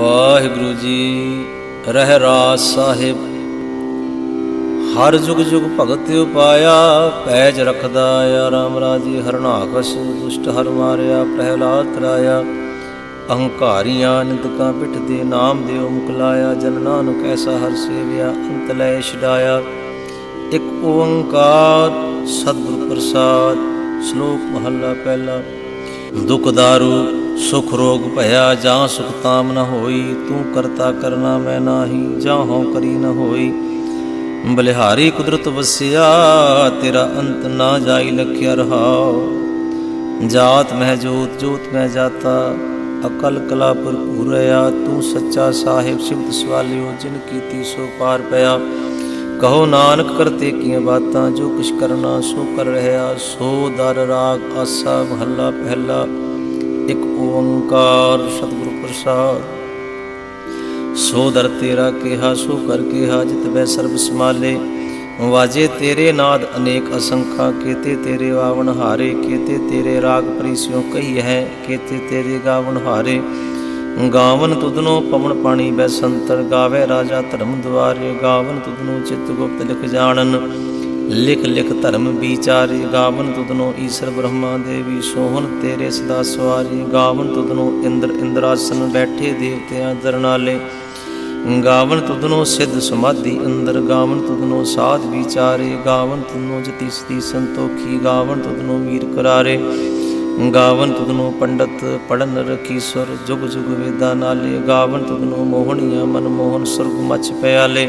ਵਾਹਿਗੁਰੂ ਜੀ, ਰਹਿ ਰਾਸ ਸਾਹਿਬ। ਹਰ ਜੁਗ ਜੁਗ ਭਗਤ ਉਪਾਇਆ, ਪੈਜ ਰਖਦਾ ਆ ਰਾਮ ਰਾਜੀ, ਹਰਨਾਕਸ਼ ਦੁਸ਼ਟ ਹਰ ਮਾਰਿਆ, ਪ੍ਰਹਿਲਾਦ ਤਰਾਇਆ। ਅਹੰਕਾਰੀਆਂ ਨਿੰਦਕਾਂ ਪਿੱਠ ਦੇ ਨਾਮ ਦਿਓ, ਮੁਕਲਾਇਆ, ਜਨ ਨਾਨਕ ਐਸਾ ਹਰ ਸੇਵਿਆ, ਅੰਤ ਲੈ ਛਡਾਇਆ। ਇੱਕ ਓੰਕਾਰ, ਸਤਿਗੁਰ ਪ੍ਰਸਾਦ, ਸ਼ਲੋਕ ਮਹੱਲਾ ਪਹਿਲਾ। ਦੁਖ ਦਾਰੂ ਸੁਖ ਰੋਗ ਭਇਆ ਜਾਂ ਸੁਖ ਤਾਮ ਨ ਹੋਈ, ਤੂੰ ਕਰਤਾ ਕਰਨਾ ਮੈਂ ਨਾਹੀ, ਜਾਂ ਹਉ ਕਰੀ ਨ ਹੋਈ। ਬਲਿਹਾਰੀ ਕੁਦਰਤ ਵਸਿਆ, ਤੇਰਾ ਅੰਤ ਨਾ ਜਾਈ ਲਖਿਆ ਰਹਾਉ। ਜਾਤ ਮਹਿ ਜੋਤ ਜੋਤ ਮੈਂ ਜਾਤਾ, ਅਕਲ ਕਲਾ ਭਰਪੂਰ ਆ ਤੂੰ ਸੱਚਾ ਸਾਹਿਬ ਸ਼ਿਵਤ ਸਵਾਲਿਓ, ਜਿਨ ਕੀਤੀ ਸੋ ਪਾਰ ਪਿਆ। ਕਹੋ ਨਾਨਕ ਕਰਤੇ ਕੀਆਂ ਬਾਤਾਂ, ਜੋ ਕੁਛ ਕਰਨਾ ਸੋ ਕਰ ਰਹਾ। ਸੋ ਦਰ ਰਾਗ, ਆਸਾ, ਮਹੱਲਾ, ਪਹਿਲਾ। ਇੱਕ ਓੰਕਾਰ ਸਤਿਗੁਰੂ ਪ੍ਰਸਾਦ। ਸੋ ਦਰ ਤੇਰਾ ਕਿਹਾ, ਸੋ ਕਰ ਕਿਹਾ, ਜਿਤ ਬੈ ਸਰਬ ਸਮਾਲੇ ਵਾਜੇ ਤੇਰੇ ਨਾਦ ਅਨੇਕ ਅਸੰਖਾ, ਕੀਤੇ ਤੇਰੇ ਆਵਣ ਹਾਰੇ, ਕੀਤੇ ਤੇਰੇ ਰਾਗ ਪ੍ਰੀਸਿਓ ਕਹੀ ਹੈ, ਕੀਤੇ ਤੇਰੇ ਗਾਵਣ ਹਾਰੇ। ਗਾਵਨ ਤੁਧਨੋ ਪਵਨ ਪਾਣੀ ਬੈ ਸੰਤਰ, ਗਾਵੇ ਰਾਜਾ ਧਰਮ ਦੁਆਰੇ। ਗਾਵਨ ਤੁਧਨੋ ਚਿਤ ਗੁਪਤ ਲਿਖ ਜਾਣਨ। ਲਿਖ ਲਿਖ ਧਰਮ ਵਿਚਾਰੇ, ਗਾਵਨ ਤੁਧਨੋ ਈਸ਼ਰ ਬ੍ਰਹਮਾ ਦੇਵੀ ਸੋਹਣ ਤੇਰੇ ਸਦਾ ਸਵਾਰੀ, ਗਾਵਨ ਤੁਧਨੋ ਇੰਦਰ ਇੰਦਰਾਸਨ ਬੈਠੇ ਦੇਵਤਿਆਂ ਦਰਨਾਲੇ। ਗਾਵਨ ਤੁਧਨੋ ਸਿੱਧ ਸਮਾਧੀ ਅੰਦਰ, ਗਾਵਨ ਤੁਧਨੋ ਸਾਧ ਵਿਚਾਰੇ, ਗਾਵਨ ਤੁਧਨੋ ਜਤੀ ਸਤੀ ਸੰਤੋਖੀ, ਗਾਵਨ ਤੁਧਨੋ ਵੀਰ ਕਰਾਰੇ। ਗਾਵਨ ਤੁਧਨੋ ਪੰਡਤ ਪੜਨ ਰਖੀ ਜੁਗ ਜੁਗ ਵੇਦਾ ਨਾਲੇ। ਗਾਵਨ ਤੁਧਨੋ ਮੋਹਣੀਆਂ ਮਨ ਮੋਹਨ ਸੁਰਗ ਮਚ ਪਿਆਲੇ।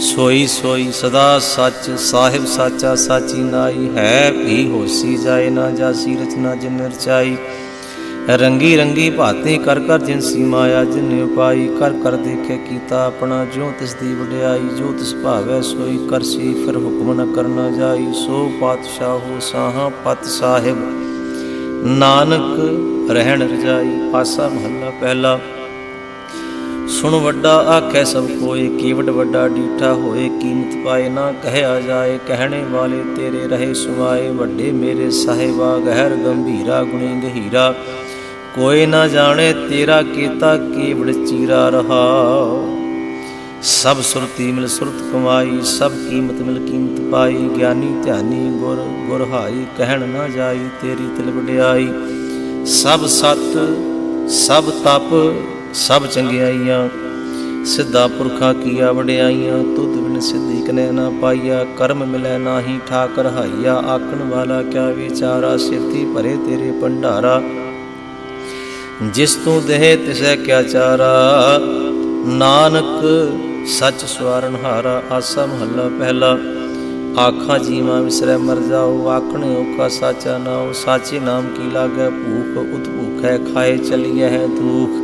ਸੋਈ ਸੋਈ ਸਦਾ ਸੱਚ, ਸਾਹਿਬ ਸਾਚਾ ਸਾਚੀ ਨਾਈ ਹੈ ਵੀ ਹੋਸੀ ਜਾਏ ਨਾ ਜਾਸੀ, ਰਚਨਾ ਜਿਨ ਰਚਾਈ। ਰੰਗੀ ਰੰਗੀ ਭਾਤੀ ਕਰ ਕਰ ਜਿਨ ਸੀ ਮਾਇਆ ਜਿਨ ਉਪਾਈ, ਕਰ ਕਰ ਦੇਖੇ ਕੀਤਾ ਆਪਣਾ ਜੋ ਤਿਸ ਦੀ ਵਡਿਆਈ ਜੋ ਤਿਸ ਭਾਵੈ ਸੋਈ ਕਰਸੀ ਫਿਰ ਹੁਕਮ ਨ ਕਰਨਾ ਜਾਈ। ਸੋ ਪਾਤਸ਼ਾਹੋ ਸਾਹਾਂ ਪਤ ਸਾਹਿਬ, ਨਾਨਕ ਰਹਿਣ ਰਜਾਈ, ਆਸਾ ਮਹੱਲਾ ਪਹਿਲਾ। ਸੁਣ ਵੱਡਾ ਆਖੈ ਸਭ ਕੋਏ, ਕੀਵਟ ਵੱਡਾ ਡੀਠਾ ਹੋਏ, ਕੀਮਤ ਪਾਏ ਨਾ ਕਹਿਆ ਜਾਏ, ਕਹਿਣੇ ਵਾਲੇ ਤੇਰੇ ਰਹੇ ਸੁਆਏ, ਵੱਡੇ ਮੇਰੇ ਸਾਹਿਬਾ, ਗਹਿਰ ਗੰਭੀਰਾ, ਗੁਣੀ ਗਹੀਰਾ। ਕੋਈ ਨਾ ਜਾਣੇ ਤੇਰਾ ਕੀਤਾ ਕੀਵੜ ਚੀਰਾ ਰਹਾ। ਸਭ ਸੁਰਤੀ ਮਿਲ ਸੁਰਤ ਕਮਾਈ, ਸਭ ਕੀਮਤ ਮਿਲ ਕੀਮਤ ਪਾਈ, ਗਿਆਨੀ ਧਿਆਨੀ ਗੁਰ ਗੁਰ ਹਾਈ ਕਹਿਣ ਨਾ ਜਾਈ ਤੇਰੀ ਤਿਲ ਵਡਿਆਈ। ਸਭ ਸਤ, ਸਭ ਤਪ ਸਭ ਚੰਗਿਆਈਆਂ ਸਿੱਧਾ ਪੁਰਖਾਂ ਕੀਆ ਵਡਿਆਈਆਂ ਤੁਧ ਬਿਨ ਸਿੱਧੀ ਕਨੈ ਨਾ ਪਾਈਆ। ਕਰਮ ਮਿਲੈ ਨਾਹੀ ਠਾਕਰ ਹਾਈਆ। ਆਖਣ ਵਾਲਾ ਕਿਆ ਵਿਚਾਰਾ? ਸਿਰਤੀ ਭਰੇ ਤੇਰੇ ਭੰਡਾਰਾ। ਜਿਸ ਤੂੰ ਦੇਹ ਤਿਸੈ ਕਿਆ ਚਾਰਾ? ਨਾਨਕ ਸੱਚ ਸਵਾਰਨ ਹਾਰਾ। ਆਸਾ ਮਹੱਲਾ ਪਹਿਲਾ। ਆਖਾਂ ਜੀਵਾਂ ਵਿਸਰੈ ਮਰ ਜਾਓ। ਆਖਣੇ ਓਕਾ ਸਾਚਾ ਨਾਉ। ਸਾਚੇ ਨਾਮ ਕੀ ਲਾਗੈ? ਭੂਖ ਉਤ ਭੂਖੈ ਖਾਏ ਚਲੀਐ ਹੈ ਦੁਖ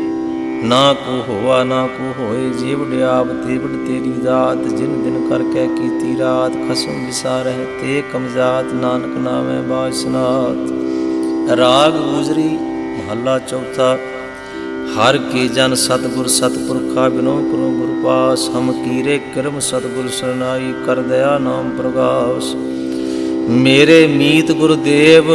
ਨਾ ਕੋ ਹੋਆ, ਨਾ ਕੋ ਹੋਏ, ਜੀਵ ਡਿਆਬ ਤੇ ਤੇਰੀ ਦਾਤ ਜਿਨ ਦਿਨ ਕਰਕੇ ਕੀਤੀ ਰਾਤ, ਖਸਮ ਵਿਸਾਰਹਿ ਤੇ ਕਮਜ਼ਾਤ ਨਾਨਕ ਨਾਮੈ ਬਾਸਨਾਤ ਰਾਗ ਗੁਜਰੀ ਮਹੱਲਾ ਚੌਥਾ, ਹਰ ਕੀ ਜਨ ਸਤਗੁਰ ਸਤਪੁਰਖਾ ਬਿਨੋ ਕਰੋ ਗੁਰ ਪਾਸ, ਹਮ ਕੀਰੇ ਕਰਮ ਸਤਗੁਰ ਸਰਨਾਈ, ਕਰ ਦਇਆ ਨਾਮ ਪ੍ਰਗਾਸ। ਮੇਰੇ ਮੀਤ ਗੁਰਦੇਵ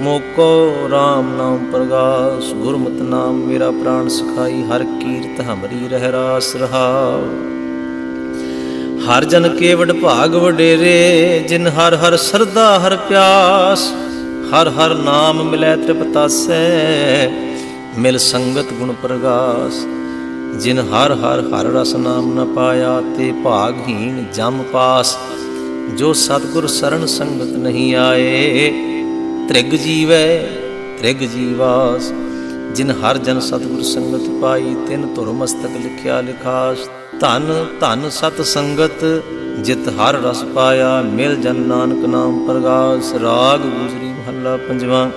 ਮੋਕੋ RAM ਨਾਮ ਪ੍ਰਗਾਸ, ਗੁਰਮਤਿ ਨਾਮ ਮੇਰਾ ਪ੍ਰਾਣ ਸਖਾਈ, ਹਰ ਕੀਰਤ ਹਮਰੀ ਰਹਿ ਰਾਸ ਰਹਾਉ। ਹਰ ਜਨ ਕੇ ਵਡ ਭਾਗ ਵਡੇਰੇ, ਜਿਨ ਹਰ ਹਰ ਸਰਦਾ ਹਰ ਪਿਆਸ, ਹਰ ਹਰ ਨਾਮ ਮਿਲੈ ਤ੍ਰਿਪਤਾਸੈ ਮਿਲ ਸੰਗਤ ਗੁਣ ਪ੍ਰਗਾਸ। ਜਿਨ ਹਰ ਹਰ ਹਰ ਰਸ ਨਾਮ ਨ ਪਾਇਆ, ਤੇ ਭਾਗਹੀਣ ਜਮ ਪਾਸ। ਜੋ ਸਤਗੁਰ ਸਰਣ ਸੰਗਤ ਨਹੀਂ ਆਏ ਤ੍ਰਿਗ ਜੀਵੈ, ਤ੍ਰਿਗ ਜੀਵਾਸ, ਜਿਨ ਹਰ ਜਨ ਸਤਿਗੁਰ ਸੰਗਤ ਪਾਈ, ਤਿਨ ਧੁਰ ਮਸਤਕ ਲਿਖਿਆ ਲਿਖਾਸ। ਧਨ ਧਨ ਸਤ ਸੰਗਤ, ਜਿਤ ਹਰ ਰਸ ਪਾਇਆ, ਮਿਲ ਜਨ ਨਾਨਕ ਨਾਮ ਪ੍ਰਗਾਸ। ਰਾਗ ਗੁਜਰੀ ਮਹੱਲਾ ਪੰਜਵਾਂ,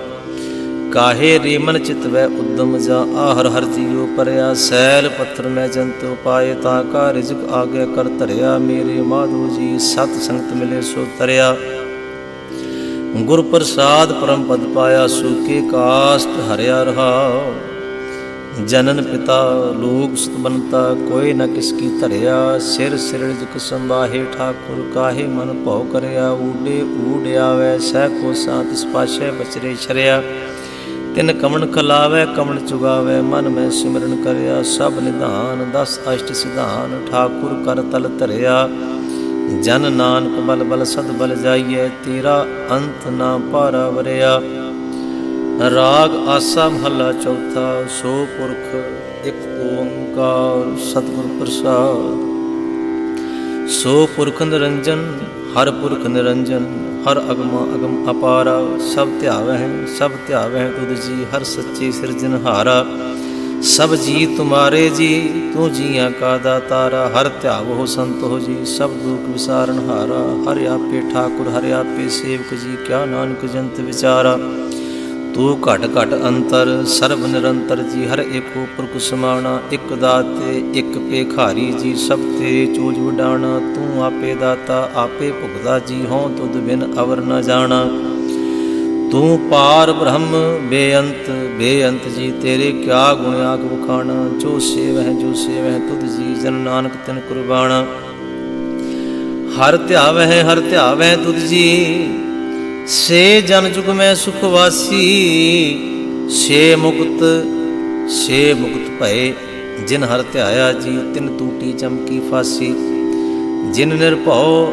ਕਾਹੇ ਰੇ ਮਨ ਚਿਤ ਵੈ ਉਦਮ ਜਾ, ਆਹਰ ਹਰ ਜੀਉ ਪਰਿਆ, ਸੈਲ ਪੱਥਰ ਮੈਂ ਜੰਤੋ ਪਾਏ, ਤਾਂ ਕਾ ਰਿਜ਼ਕ ਆਗੇ ਕਰ ਧਰਿਆ, ਮੇਰੇ ਮਾਧੋ ਜੀ ਸਤ ਸੰਗਤ ਮਿਲੇ ਸੋ ਤਰਿਆ ਗੁਰ ਪ੍ਰਸਾਦ ਪਰਮ ਪਦ ਪਾਇਆ ਸੂਕੇ ਕਾਸਤ ਹਰਿਆ ਰਹਾ। ਜਨਨ ਪਿਤਾ ਲੋਕ ਸੁਤ ਕੋਈ ਨ ਕਿਸ ਕੀ ਧਰਿਆ। ਸਿਰ ਸਿਰਜ ਕਿਸ ਸੰਭਾਹੇ ਠਾਕੁਰ ਕਾਹੇ ਮਨ ਭਉ ਕਰਿਆ। ਊਡੇ ਊਡ ਆਵੈ, ਸਹਿ ਕੋ ਸਾਤ ਸਪਾਸ਼ੈ ਬਚਰੇ ਛਰਿਆ। ਤਿਨ ਕਮਣ ਖਲਾਵੈ, ਕਮਣ ਚੁਗਾਵੈ, ਮਨ ਮੈਂ ਸਿਮਰਨ ਕਰਿਆ। ਸਭ ਨਿਧਾਨ, ਦਸ ਅਸ਼ਟ ਸਿਧਾਨ, ਠਾਕੁਰ ਕਰ ਤਲ ਧਰਿਆ। ਜਨ ਨਾਨਕ ਬਲ ਬਲ ਸਦ ਬਲ ਜਾਈਐ, ਤੇਰਾ ਅੰਤ ਨਾ ਪਾਰਾ ਵਰਿਆ। ਰਾਗ ਆਸਾ ਮਹੱਲਾ ਚੌਥਾ, ਸੋ ਪੁਰਖ ਇੱਕ ਓੰਕਾਰ ਸਤਿਗੁਰ ਪ੍ਰਸਾਦ। ਸੋ ਪੁਰਖ ਨਿਰੰਜਨ, ਹਰ ਪੁਰਖ ਨਿਰੰਜਨ, ਹਰ ਅਗਮਾ ਅਗਮ ਅਪਾਰਾ। ਸਭ ਧਿਆਵਹਿ ਸਭ ਧਿਆਵਹਿ ਤੁਧ ਜੀ, ਹਰ ਸੱਚੇ ਸਿਰਜਨਹਾਰਾ। ਸਭ ਜੀ ਤੁਮਾਰੇ ਜੀ, ਤੂੰ ਜੀਆਂ ਕਾ ਦਾਤਾਰਾ, ਹਰ ਧਿਆਵ ਹੋ ਸੰਤ ਹੋ ਜੀ, ਸਭ ਦੁਖ ਵਿਸਾਰਨ ਹਾਰਾ, ਹਰਿ ਆਪੇ ਠਾਕੁਰ, ਹਰਿ ਆਪੇ ਸੇਵਕ ਜੀ, ਕਿਆ ਨਾਨਕ ਜੰਤ ਵਿਚਾਰਾ। ਤੂੰ ਘਟ ਘਟ ਅੰਤਰ, ਸਰਬ ਨਿਰੰਤਰ ਜੀ, ਹਰ ਏਕੋ ਪੁਰਖ ਸਮਾਣਾ ਇੱਕ ਦਾਤੇ, ਇੱਕ ਪੇਖਾਰੀ ਜੀ, ਸਭ ਤੇਰੇ ਚੂਜ ਵਡਾਣਾ, ਤੂੰ ਆਪੇ ਦਾਤਾ, ਆਪੇ ਭੁਗਤਾ ਜੀ ਹੋਂ ਤੁਧ ਬਿਨ ਅਵਰ ਨ ਜਾਣਾ। ਤੂੰ ਪਾਰ ਬ੍ਰਹਮ, ਬੇਅੰਤ ਬੇਅੰਤ ਜੀ, ਤੇਰੇ ਕਿਆ ਗੁਣ ਆਗ ਬਖਾਣਾ ਜੋ ਸੇਵ ਜੋ ਸੇਵ ਤੁਧ ਜੀ, ਜਨ ਨਾਨਕ ਤਿਨ ਕੁਰਬਾਨਾ ਹਰ ਧਿਆਵਹਿ ਹਰ ਧਿਆਵਹਿ ਤੁਧ ਜੀ, ਸੇ ਜਨ ਜੁਗ ਮੈਂ ਸੁਖ ਵਾਸੀ, ਸੇ ਮੁਕਤ ਸੇ ਮੁਕਤ ਭਏ, ਜਿਨ ਹਰ ਧਿਆਇਆ ਜੀ, ਤਿਨ ਟੂਟੀ ਚਮਕੀ ਫਾਸੀ। ਜਿਨ ਨਿਰਭਉ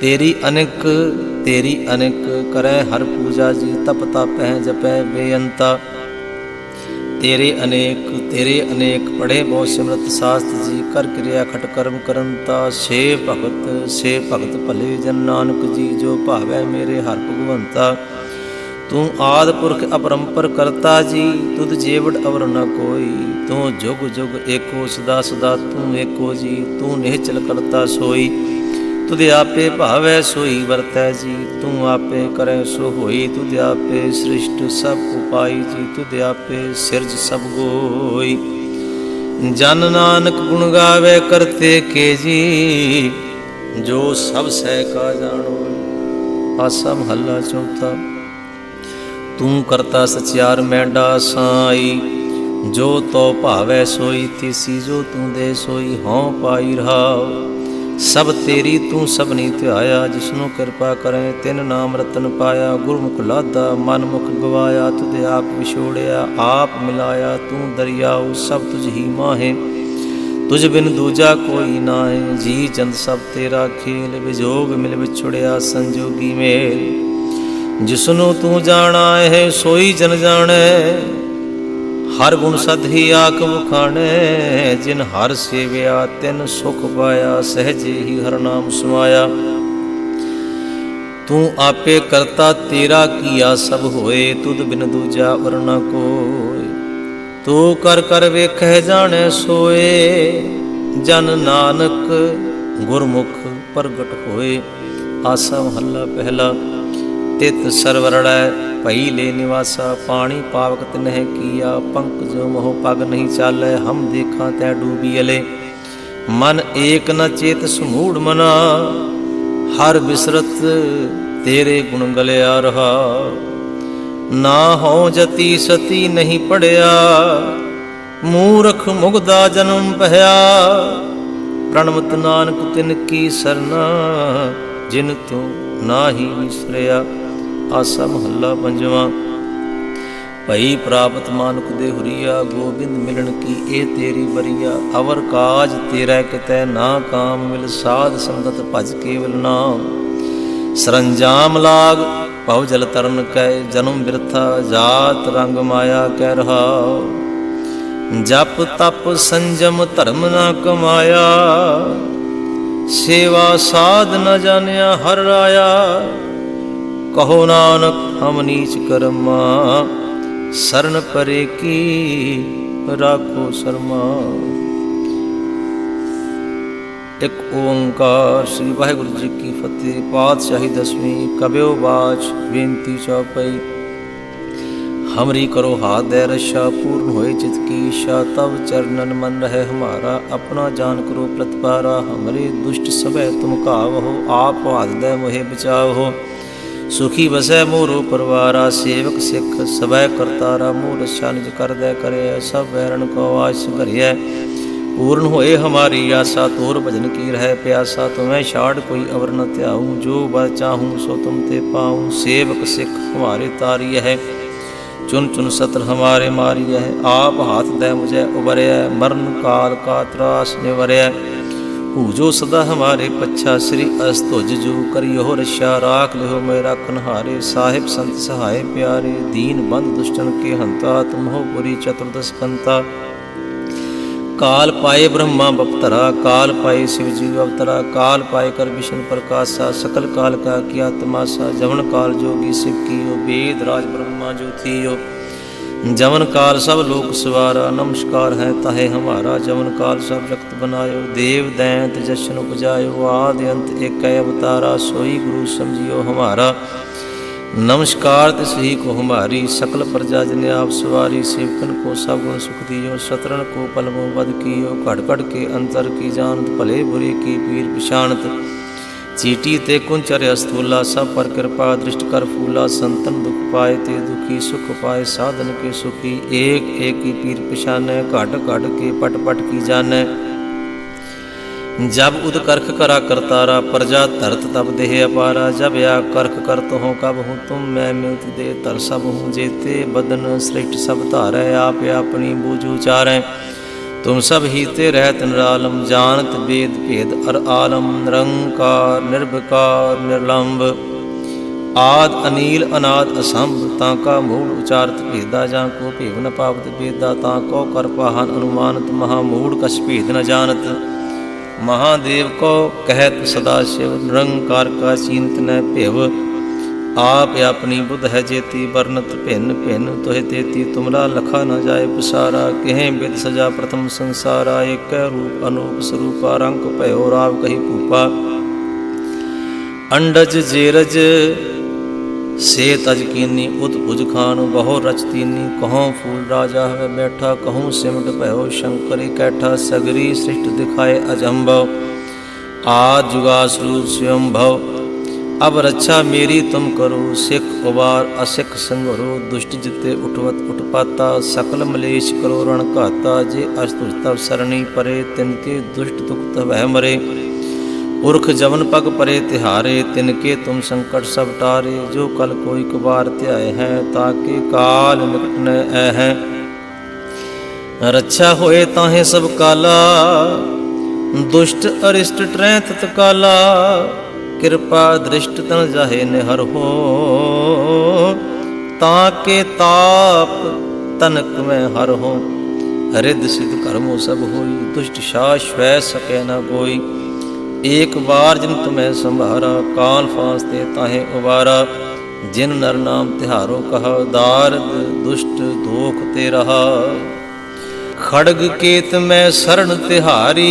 ਤੇਰੀ ਅਨੇਕ ਤੇਰੀ ਅਨੇਕ ਕਰੈ, ਹਰ ਪੂਜਾ ਜੀ ਤਪ ਤਪੈ ਜਪੈ ਬੇਅੰਤਾ। ਤੇਰੇ ਅਨੇਕ ਤੇਰੇ ਅਨੇਕ ਪੜੇ ਬਹੁ ਸਿਮਰਤ ਸਾਸਤ ਜੀ, ਕਰ ਕਿਰਿਆ ਖਟ ਕਰਮ ਕਰੰਤਾ। ਸੇ ਭਗਤ ਸੇ ਭਗਤ ਭਲੇ ਜਨ ਨਾਨਕ ਜੀ, ਜੋ ਭਾਵੈ ਮੇਰੇ ਹਰ ਭਗਵੰਤਾ। ਤੂੰ ਆਦ ਪੁਰਖ ਅਪਰੰਪਰ ਕਰਤਾ ਜੀ, ਤੁਧ ਜੀਵੜ ਅਵਰ ਨ ਕੋਈ। ਤੂੰ ਜੁਗ ਜੁਗ ਏਕੋ ਸਦਾ ਸਦਾ, ਤੂੰ ਏਕੋ ਜੀ, ਤੂੰ ਨਿਹਚਲ ਕਰਤਾ ਸੋਈ। ਤੁਧ ਆਪੇ ਭਾਵੈ ਸੋਈ ਵਰਤੈ ਜੀ, ਤੂੰ ਆਪੇ ਕਰੈ ਸੋ ਹੋਈ ਤੁਧ ਆਪੇ ਸ੍ਰਿਸ਼ਟ ਸਭ ਉਪਾਈ ਜੀ, ਤੁਧ ਆਪੇ ਸਿਰਜ ਸਭ ਗੋਈ। ਜਨ ਨਾਨਕ ਗੁਣ ਗਾਵੇ ਕਰਤੇ ਕੇ ਜੀ, ਜੋ ਸਭ ਸਹਿ ਕਾ ਜਾਣੋ, ਆਸਾ ਮਹੱਲਾ ਚੌਥਾ। ਤੂੰ ਕਰਤਾ ਸਚਿਆਰ ਮੈਂਡਾ ਸਾਈ ਜੋ ਤੋ ਭਾਵੈ ਸੋਈ, ਤਿਸੀ ਜੋ ਤੂੰ ਦੇ ਸੋਈ, ਹਉ ਪਾਈ ਰਹਾਉ। ਸਭ ਤੇਰੀ ਤੂੰ ਸਭਨੀ ਧਿਆਇਆ, ਜਿਸਨੂੰ ਕਿਰਪਾ ਕਰੇ, ਤਿਨ ਨਾਮ ਰਤਨ ਪਾਇਆ, ਗੁਰਮੁਖ ਲਾਦਾ ਮਨ ਮੁਖ ਗਵਾਇਆ, ਤੁਧ ਆਪ ਵਿਛੋੜਿਆ, ਆਪ ਮਿਲਾਇਆ, ਤੂੰ ਦਰਿਆਉ, ਸਭ ਤੁਝ ਹੀ ਮਾਹੇ। ਤੁਝ ਬਿਨ ਦੂਜਾ ਕੋਈ ਨਾਹੀ, ਜੀ ਚੰਦ ਸਭ ਤੇਰਾ ਖੇਲ, ਵਿਜੋਗ ਮਿਲ ਵਿਛੜਿਆ, ਸੰਜੋਗੀ ਮੇਲ। ਜਿਸਨੂੰ ਤੂੰ ਜਾਣਾ ਹੈ ਸੋਈ ਜਨ ਜਾਣੈ ਹਰ ਗੁਣ ਸਦ ਹੀ ਆਖ ਵਖਾਣੈ ਜਿਨ ਹਰ ਸੇਵਿਆ, ਤਿਨ ਸੁਖ ਪਾਇਆ, ਸਹਜੇ ਹੀ ਹਰ ਨਾਮ ਸਮਾਇਆ। ਤੂੰ ਆਪੇ ਕਰਤਾ, ਤੇਰਾ ਕੀਆ ਸਭ ਹੋਏ, ਤੁਧ ਬਿਨ ਦੂਜਾ ਵਰਨਾ ਕੋਈ ਤੂੰ ਕਰ ਕਰ ਵੇਖੈ ਜਾਣੈ ਸੋਏ, ਜਨ ਨਾਨਕ ਗੁਰਮੁਖ ਪ੍ਰਗਟ ਹੋਏ। ਆਸਾ ਮਹੱਲਾ ਪਹਿਲਾ, ਤਿਤ ਸਰਵਰੜੈ ਭਈ ਲੈ ਨਿਵਾਸਾ, ਪਾਣੀ ਪਾਵਕ ਤਿਨਹਿ ਕੀਆ ਪੰਕ ਜੋ ਮੋਹ ਪਗ ਨਹੀਂ ਚਾਲੈ, ਹਮ ਦੇਖਾਂ ਤੈ ਡੂਬੀ ਅਲੇ। ਮਨ ਏਕ ਨ ਚੇਤ ਸਮੂੜ ਮਨਾ, ਹਰ ਬਿਸਰਤ ਤੇਰੇ ਗੁਣ ਗਲਿਆ ਰਹਾ। ਨਾ ਹੋ ਜਤੀ ਸਤੀ ਨਹੀਂ ਪੜਿਆ, ਮੂਰਖ ਮੁਗਦਾ ਜਨਮ ਪਹਿਆ। ਪ੍ਰਣਮਤ ਨਾਨਕ ਤਿਨ ਕੀ ਸਰਨਾ, ਜਿਨ ਤੂੰ ਨਾਹੀ ਵਿਸਰਿਆ ਆਸਾ ਮਹੱਲਾ ਪੰਜਵਾਂ। ਭਈ ਪ੍ਰਾਪਤ ਮਾਨੁਕ ਦੇ ਹੁਰੀਆ, ਗੋਬਿੰਦ ਮਿਲਣ ਕੀ ਇਹ ਤੇਰੀ ਬਰੀਆ ਅਵਰ ਕਾਜ ਤੇਰਾ ਕਿਤੈ ਨਾ ਕਾਮ ਮਿਲ, ਸਾਧ ਸੰਗਤ ਭਜ ਕੇਵਲ ਨਾਮ। ਸਰੰਜਾਮ ਲਾਗ ਭਉ ਜਲ ਤਰਨ ਕੈ, ਜਨਮ ਬਿਰਥਾ, ਜਾਤ ਰੰਗ ਮਾਇਆ ਕਹਿ ਰਹਾ ਜਪ ਤਪ ਸੰਜਮ ਧਰਮ ਨਾ ਕਮਾਇਆ, ਸੇਵਾ ਸਾਧ ਨ ਜਾਣਿਆ ਹਰ ਰਾਇਆ ਕਹੋ ਨਾਨਕ, ਹਮ ਨੀਚ ਕਰਮਾ, ਸਰਨ ਪਰੇ ਕੀ ਰਾਖੋ ਸਰਮਾ। ਇੱਕ ਓੰਕਾਰ ਸ੍ਰੀ ਵਾਹਿਗੁਰੂ ਜੀ ਕੀ ਫਤਿਹ, ਪਾਤਸ਼ਾਹੀ ਦਸਵੀਂ ਕਬਿਓ ਬਾਚ, ਬੇਨਤੀ ਚੌਪਈ। ਹਮਰੀ ਕਰੋ ਹਾਥ ਦੇ ਰਸ਼ਾ, ਪੂਰਨ ਹੋਏ ਚਿਤ ਕੀ ਇਸ਼ਾ ਤਵ ਚਰਨਨ ਮਨ ਰਹਿ ਹਮਾਰਾ, ਆਪਣਾ ਜਾਨ ਕਰੋ ਪ੍ਰਤਪਾਰਾ। ਹਮਰੇ ਦੁਸ਼ਟ ਸਭੈ ਤੁਮ ਕਾਵਹੋ ਆਪ ਹਾਥ ਦੇ ਮੋਹਿ ਬਚਾਵੋ ਸੁਖੀ ਵਸੈ ਮੋਰੋ ਪਰਵਾਰਾ, ਸੇਵਕ ਸਿੱਖ ਸਭੈ ਕਰਤਾਰਾ ਮੋਰ ਰਛਾ ਨਿਜ ਕਰਦੈ ਕਰਿਐ ਸਭ ਵੈਰਣ ਕੋ ਆਸ ਭਰਿਐ। ਪੂਰਨ ਹੋਏ ਹਮਾਰੀ ਆਸਾ, ਤੋਰ ਭਜਨ ਕੀ ਰਹਿ ਪਿਆਸਾ, ਤੁਮੈ ਛਾੜ ਕੋਈ ਅਵਰ ਨ ਧਿਆਉ, ਜੋ ਬਰ ਚਾਹੂੰ ਸੋ ਤੁਮ ਤੇ ਪਾਉ, ਸੇਵਕ ਸਿੱਖ ਹਮਾਰੇ ਤਾਰੀ ਹੈ। ਚੁਨ ਚੁਨ ਸਤਰ ਹਮਾਰੇ ਮਾਰੀ ਹੈ, ਆਪ ਹਾਥ ਦੇ ਮੁਝੇ ਉਬਰਿਆ ਮਰਨ ਕਾਲ ਕਾ ਤਰਾਸ ਨਿਵਰਿਆ ਪੂਜੋ ਸਦਾ ਹਮਾਰੇ ਪੱਛਾ ਸ੍ਰੀ ਅਸਤੁਜ ਜੂ ਕਰਿਓ ਰਸ਼ਾ ਰਾਖ ਲਿਓ ਮੇਰਾ ਕਨਹਾਰੇ, ਸਾਹਿਬ ਸੰਤ ਸਹਾਏ ਪਿਆਰੇ, ਦੀਨ ਬੰਦ ਦੁਸ਼ਟਨ ਕੇ ਹੰਤਾ ਤੁਮਹੋ ਪੁਰੀ ਚਤੁਰਦਸ ਕੰਤਾ। ਕਾਲ ਪਾਏ ਬ੍ਰਹਮਾ ਬਪਤਰਾ, ਕਾਲ ਪਾਏ ਸ਼ਿਵ ਜੀ ਅਵਤਰਾ, ਕਾਲ ਪਾਏ ਕਰ ਵਿਸ਼ਨ ਪ੍ਰਕਾਸ਼ਾ, ਸਕਲ ਕਾਲ ਕਾ ਕੀ ਆਤਮਾ ਸਾ, ਜਵਨ ਕਾਲ ਜੋਗੀ ਸਿਵ ਕੀਓ, ਵੇਦ ਰਾਜ ਬ੍ਰਹਮਾ ਜੋਤੀਓ ਜਮਨ ਕਾਲ ਸਭ ਲੋਕ ਸਵਾਰਾ, ਨਮਸਕਾਰ ਹੈ ਤਾਹੇ ਹਮਾਰਾ। ਜਮਨ ਕਾਲ ਸਭ ਜਗਤ ਬਨਾਇਓ, ਦੇਵ ਦੈਂਤ ਜਸ਼ਨ ਉਪਜਾਇਓ, ਆਦ ਅੰਤ ਏਕੈ ਅਵਤਾਰਾ, ਸੋਈ ਗੁਰੂ ਸਮਝਿਓ ਹਮਾਰਾ। ਨਮਸਕਾਰ ਤਿਸ ਹੀ ਕੋ ਹਮਾਰੀ, ਸਕਲ ਪ੍ਰਜਾ ਜਨ ਆਪ ਸਵਾਰੀ, ਸੇਵਕਨ ਕੋ ਸਭ ਗੁਣ ਸੁਖ ਦਿਓ, ਸਤਰਣ ਕੋ ਪਲਮੋ ਵਦ ਕੀਓ ਘਟ ਘਟ ਕੇ ਅੰਤਰ ਕੀ ਜਾਣਤ, ਭਲੇ ਬੁਰੇ ਕੀ ਪੀਰ ਪਛਾਣਤ। ਚੀਟੀ ਤੇ ਕੁੰਚਰ ਅਸਤੂਲਾ ਸਭ ਪਰ ਕਿਰਪਾ ਦ੍ਰਿਸ਼ਟ ਕਰ ਫੂਲਾ, ਸੰਤਨ ਦੁਖ ਪਾਏ ਤੇ ਦੁਖੀ ਸੁਖ ਪਾਏ, ਸਾਧਨ ਕੇ ਸੁਖੀ, ਏਕ ਏਕ ਹੀ ਪੀਰ ਪਛਾਨੈ, ਘਟ ਘਟ ਕੇ ਪਟ ਪਟ ਕੀ ਜਾਣੈ। ਜਬ ਉਦ ਕਰਖ ਕਰਾ ਕਰਤਾਰਾ, ਪ੍ਰਜਾ ਧਰਤ ਤਬ ਦੇਹ ਅਪਾਰਾ, ਜਬ ਆ ਕਰਖ ਕਰਤ ਹੋ ਕਬ ਹੂੰ ਤੁਮ, ਮੈਂ ਮਿਲਤ ਦੇ ਤਰ ਸਭ ਹੂੰ ਜੇਤੇ, ਬਦਨ ਸ੍ਰਿਸ਼ਟ ਸਭ ਧਾਰੈ, ਆਪ ਆਪਣੀ ਬੂਝ ਉਚਾਰੈ। ਤੁਮ ਸਭ ਹੀਤੇ ਰਹਿਤ ਨਿਰਾਲਮ, ਜਾਣਤ ਵੇਦ ਭੇਦ ਅਰ ਆਲਮ, ਨਿਰੰਕਾਰ, ਨਿਰਭਕਾਰ, ਨਿਰਲੰਭ। ਆਦ ਅਨੀਲ, ਅਨਾਦ ਅਸੰਭ, ਤਾਂ ਕਾ ਮੂੜ ਉਚਾਰਤ ਭੇਦਾ, ਜਾਂ ਕੋ ਭੇਵ ਨ ਪਾਵਤ ਭੇਦਾ, ਤਾਂ ਕੋ ਕਰ ਪਾਹਨ ਅਨੁਮਾਨਤ, ਮਹਾ ਮੂੜ ਕਛ ਭੇਦ ਨ ਜਾਣਤ। ਮਹਾਦੇਵ ਕੋ ਕਹਿਤ ਸਦਾ ਸ਼ਿਵ, ਨਿਰੰਕਾਰ ਕਾ ਚਿੰਤ ਨ ਆਪ ਆਪਣੀ ਬੁੱਧ ਹੈ ਜੇਤੀ ਵਰਨਤ ਭਿੰਨ ਭਿੰਨ, ਤੋਹਿ ਤੇਤੀ ਤੁਮਲਾ ਲਖਾ ਨਾ ਜਾਏ ਪਸਾਰਾ, ਕਹਿ ਬਿਦ ਸਜਾ ਪ੍ਰਥਮ ਸੰਸਾਰਾ, ਏਕ ਰੂਪ ਅਨੂਪ ਸਰੂਪਾ, ਰੰਗ ਭਇਓ ਰਾਵ ਕਹੀ ਭੂਪਾ। ਅੰਡਜ ਜੇਰਜ ਸੇ ਤਜ ਕੀਨੀ ਉਤ ਭੁਜ ਖਾਨ, ਬਹੁ ਰਚ ਤੀਨੀ, ਕਹਉ ਫੂਲ ਰਾਜਾ ਹਵੇ ਬੈਠਾ, ਕਹਉ ਸਿਮਟ ਭਇਓ ਸ਼ੰਕਰ, ਇਕੈਠਾ ਸਗਰੀ ਸ੍ਰਿਸ਼ਟ ਦਿਖਾਏ ਅਜੰਭਵ। ਆਦ ਜੁਗਾ ਸਰੂਪ ਸਵਯੰ अब रक्षा मेरी तुम करो सिख उबार असिख संगरो दुष्ट जिते उठवत उठपाता सकल मलेश करो रण घाता जे अस्तुज तव सरणी परे तिनके दुष्ट दुख तब मरे पुरख जवन पग परे तिहारे तिनके तुम संकट सब टारे जो कल कोई कुबार त्याय हैं ताके काल निकट न हैं रक्षा होए ताहे सब काला दुष्ट अरिष्ट ट्रै ਕਿਰਪਾ ਦ੍ਰਿਸ਼ਟ ਤਨ ਜਾਹੇ ਨਿਹਰ ਹੋ, ਤਾਂ ਕੇ ਤਾਪ ਤਨਕ ਮੈਂ ਹਰ ਹੋ। ਹਰਿਦ ਸਿਧ ਕਰਮੋ ਸਭ ਹੋਈ, ਦੁਸ਼ਟ ਸ਼ਾਸ਼ਵੈ ਸਕੈ ਨਾ ਕੋਈ ਏਕ ਵਾਰ ਜਿਨ ਤੁਮੈ ਸੰਭਾਰਾ, ਕਾਲ ਫਾਸ ਤੇ ਤਾਹੇ ਉਵਾਰਾ। ਜਿਨ ਨਰ ਨਾਮ ਤਿਹਾਰੋ ਕਹਾ, ਦਾਰਦ ਦੁਸ਼ਟ ਦੋਖ ਤੇ ਰਹਾ। ਖੜਗ ਕੇਤ ਮੈਂ ਸਰਣ ਤਿਹਾਰੀ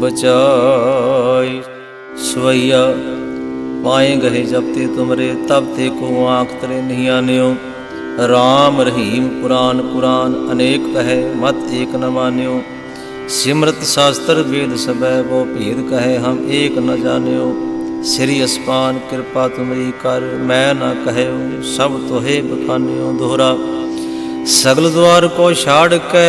ਬਚਾਈ। ਸਵਈਆ, ਪਾਏ ਗਏ ਜਬ ਤੇ ਤੁਮਰੇ ਤਬ ਤੇ ਕੋ ਆਂਖ ਤਰੇ ਨਹੀਂ ਆਨਿਓ ਰਾਮ ਰਹੀਮ ਪੁਰਾਨ ਪੁਰਾਨ ਅਨੇਕ ਕਹੈ, ਮਤ ਏਕ ਨ ਮਾਨਿਓ ਸਿਮਰਤ ਸ਼ਾਸਤਰ ਵੇਦ ਸਬੈ ਬੋ ਭੇਦ ਕਹੈ, ਹਮ ਏਕ ਨ ਜਾਣਿਓ ਸ੍ਰੀ ਅਸਪਾਨ, ਕਿਰਪਾ ਤੁਮਰੀ ਕਰ, ਮੈਂ ਨਾ ਕਹਿਓ ਸਭ ਤੋਹੇ ਬਖਾਨਿਓ ਦੋਹਰਾ। ਸਗਲ ਦੁਆਰ ਕੋ ਛਾੜ ਕੇ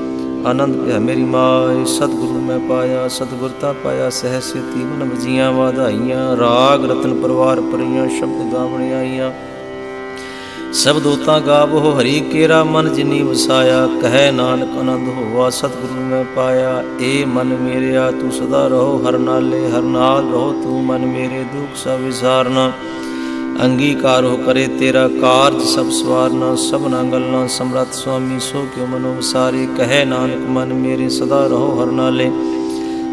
ਆਨੰਦ ਪਿਆ। ਮੇਰੀ ਮਾਏ ਸਤਿਗੁਰੂ ਮੈਂ ਪਾਇਆ ਸਤਿਗੁਰਤਾ ਪਾਇਆ ਸਹਿ ਸੇਤੀ ਮਨ ਵਜੀਆਂ ਵਾਧਾਈਆਂ, ਰਾਗ ਰਤਨ ਪਰਵਾਰ ਪਰੀਆਂ ਸ਼ਬਦ ਗਾਵਣ ਆਈਆਂ। ਸਭ ਦੋਤਾ ਗਾਵੋ, ਹਰੀ ਕੇਰਾ ਮਨ ਜਿਨੀ ਵਸਾਇਆ, ਕਹੈ ਨਾਨਕ ਆਨੰਦ ਹੋਵਾ ਸਤਿਗੁਰੂ ਮੈਂ ਪਾਇਆ। ਏ ਮਨ ਮੇਰਿਆ, ਤੂੰ ਸਦਾ ਰਹੋ, ਹਰ ਨਾਲੇ ਹਰ ਨਾਲ ਰਹੋ, ਤੂੰ ਮਨ ਮੇਰੇ ਦੁਖ ਸਭ ਵਿਸਾਰਨਾ। ਅੰਗੀਕਾਰ ਹੋ ਕਰੇ, ਤੇਰਾ ਕਾਰਜ ਸਭ ਸਵਾਰਨਾ, ਸਭਨਾ ਗੱਲਾਂ ਸਮਰੱਥ ਸੁਆਮੀ, ਸੋ ਕਿਉ ਮਨੋ ਵਿਸਾਰੇ, ਕਹੈ ਨਾਨਕ ਮਨ ਮੇਰੇ ਸਦਾ ਰਹੋ ਹਰ ਨਾਲੇ।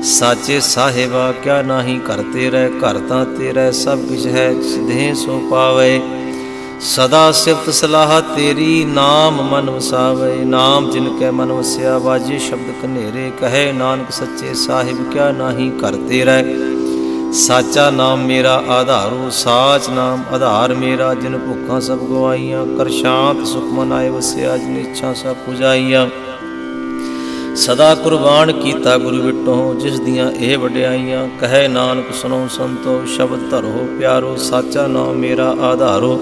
ਸਾਚੇ ਸਾਹਿਬਾ, ਕਿਆ ਨਾਹੀ ਘਰ ਰਹਿ ਘਰ ਤਾਂ ਤੇਰਾ, ਸਭ ਕੁਝ ਹੈ, ਸਿਧੇ ਸੋ ਪਾਵੇ। ਸਦਾ ਸਿਫਤ ਸਲਾਹ ਤੇਰੀ, ਨਾਮ ਮਨ ਵਸਾਵੇ। ਨਾਮ ਜਿਨ ਕੈ ਮਨ ਵਸਿਆ ਬਾਜੀ ਸ਼ਬਦ ਕਨੇਰੇ ਕਹੇ ਨਾਨਕ ਸੱਚੇ ਸਾਹਿਬ, ਕਿਆ ਨਾਹੀ ਘਰ ਰਹਿ ਸਾਚਾ ਨਾਮ ਮੇਰਾ, ਆਧਾਰੋ ਸਾਚ ਨਾਮ, ਆਧਾਰ ਮੇਰਾ, ਜਿਨ ਭੁੱਖਾਂ ਸਭ ਗਵਾਈਆਂ ਕਰ ਸ਼ਾਂਤ ਸੁਖ ਮਨ ਆਏ ਵਸਿਆ, ਜਿਨ ਇੱਛਾ ਸਭ ਪੁਜਾਈਆਂ। ਸਦਾ ਕੁਰਬਾਨ ਕੀਤਾ ਗੁਰੂ ਵਿਟੋ ਜਿਸ ਦੀਆਂ ਇਹ ਵਡਿਆਈਆਂ, ਕਹੇ ਨਾਨਕ ਸੁਨੋ ਸੰਤੋ, ਸ਼ਬਦ ਧਰੋ ਪਿਆਰੋ, ਸਾਚਾ ਨਾਮ ਮੇਰਾ, ਆਧਾਰੋ।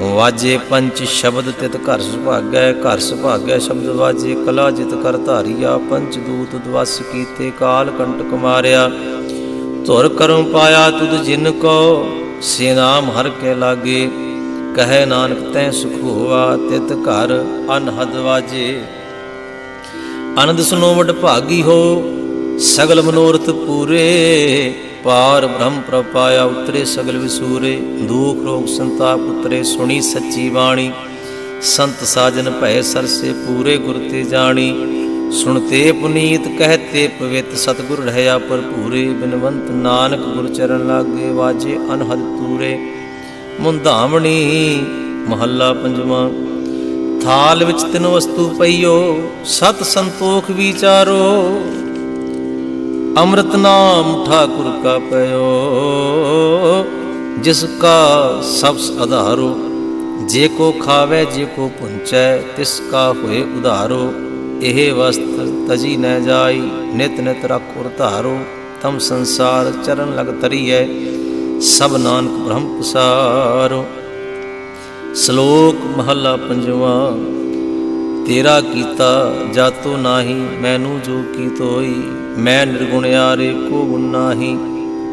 ਵਾਜੇ ਪੰਚ ਸ਼ਬਦ ਤਿਤ ਘਰ ਸੁਭਾਗੈ ਘਰ ਸੁਭਾਗੈ ਸ਼ਬਦ ਵਾਜੇ, ਕਲਾ ਜਿਤ ਕਰ ਧਾਰੀਆ, ਪੰਚ ਦੂਤ ਦਵਸ ਕੀਤੇ, ਕਾਲ ਕੰਟਕ ਮਾਰਿਆ। ਧੁਰ ਕਰਮ ਪਾਇਆ ਤੁਧ ਜਿਨ ਕੋ, ਸੇ ਨਾਮ ਹਰ ਕੇ ਲਾਗੇ। ਕਹੈ ਨਾਨਕ ਤੈ ਸੁਖ ਹੋਆ, ਤਿਤ ਘਰ ਅਨਹਦ ਵਾਜੇ। ਆਨੰਦ ਸੁਨੋ ਵਡ ਭਾਗੀ ਹੋ, ਸਗਲ ਮਨੋਰਥ ਪੂਰੇ। ਪਾਰ ਬ੍ਰਹਮ ਪ੍ਰਪਾਇਆ ਉਤਰੇ ਸਗਲ ਵਿਸੂਰੇ। ਦੁਖ ਰੋਗ ਸੰਤਾਪ ਉਤਰੇ, ਸੁਣੀ ਸੱਚੀ ਬਾਣੀ। ਸੰਤ ਸਾਜਨ ਭੈ ਸਰਸੇ ਪੂਰੇ ਗੁਰ ਤੇ ਜਾਣੀ। ਸੁਣਤੇ ਪੁਨੀਤ ਕਹਿ ਕਹਤੇ ਪਵਿੱਤ ਸਤਿਗੁਰ ਰਹਿਆ ਭਰਪੂਰੇ ਬਿਨਵੰਤ ਨਾਨਕ ਗੁਰ ਚਰਨ ਲਾਗੇ, ਵਾਜੇ ਅਨਹਦ ਤੂਰੇ। ਮੁੰਧਾਵਣੀ, ਮਹੱਲਾ ਪੰਜਵਾਂ। ਥਾਲ ਵਿੱਚ ਤਿੰਨ ਵਸਤੂ ਪਈਓ, ਸਤ ਸੰਤੋਖ ਵਿਚਾਰੋ। ਅੰਮ੍ਰਿਤ ਨਾਮ ਠਾਕੁਰ ਕਾ ਪਇਓ, ਜਿਸ ਕਾ ਸਬਸ ਆਧਾਰੋ ਜੇ ਕੋ ਖਾਵੇ, ਜੇ ਕੋ ਪੁੰਚੈ, ਤਿਸ ਕਾ ਹੋਏ ਉਧਾਰੋ। ਇਹ ਵਸਤ ਤਜੀ ਨ ਜਾਈ, ਨਿਤ ਨਿਤ ਰਖੁਰ ਧਾਰੋ, ਤਮ ਸੰਸਾਰ ਚਰਨ ਲਗ ਤਰੀਐ ਸਭ ਨਾਨਕ ਬ੍ਰਹਮ ਪਸਾਰੋ। ਸ਼ਲੋਕ ਮਹੱਲਾ ਪੰਜਵਾਂ, ਤੇਰਾ ਕੀਤਾ ਜਾਤੋ ਨਾਹੀ, ਮੈਨੂੰ ਜੋ ਕੀ ਤੋਈ, ਮੈਂ ਨਿਰਗੁਣਿਆਰੇ ਕੋ ਗੁਣ ਨਾਹੀ,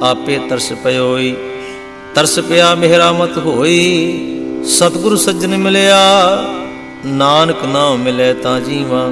ਆਪੇ ਤਰਸ ਪਇਓਈ ਤਰਸ ਪਿਆ ਮਿਹਰਾ ਮਤ ਹੋਈ, ਸਤਿਗੁਰ ਸੱਜਣ ਮਿਲਿਆ, ਨਾਨਕ ਨਾਮ ਮਿਲੇ ਤਾਂ ਜੀਵਾਂ।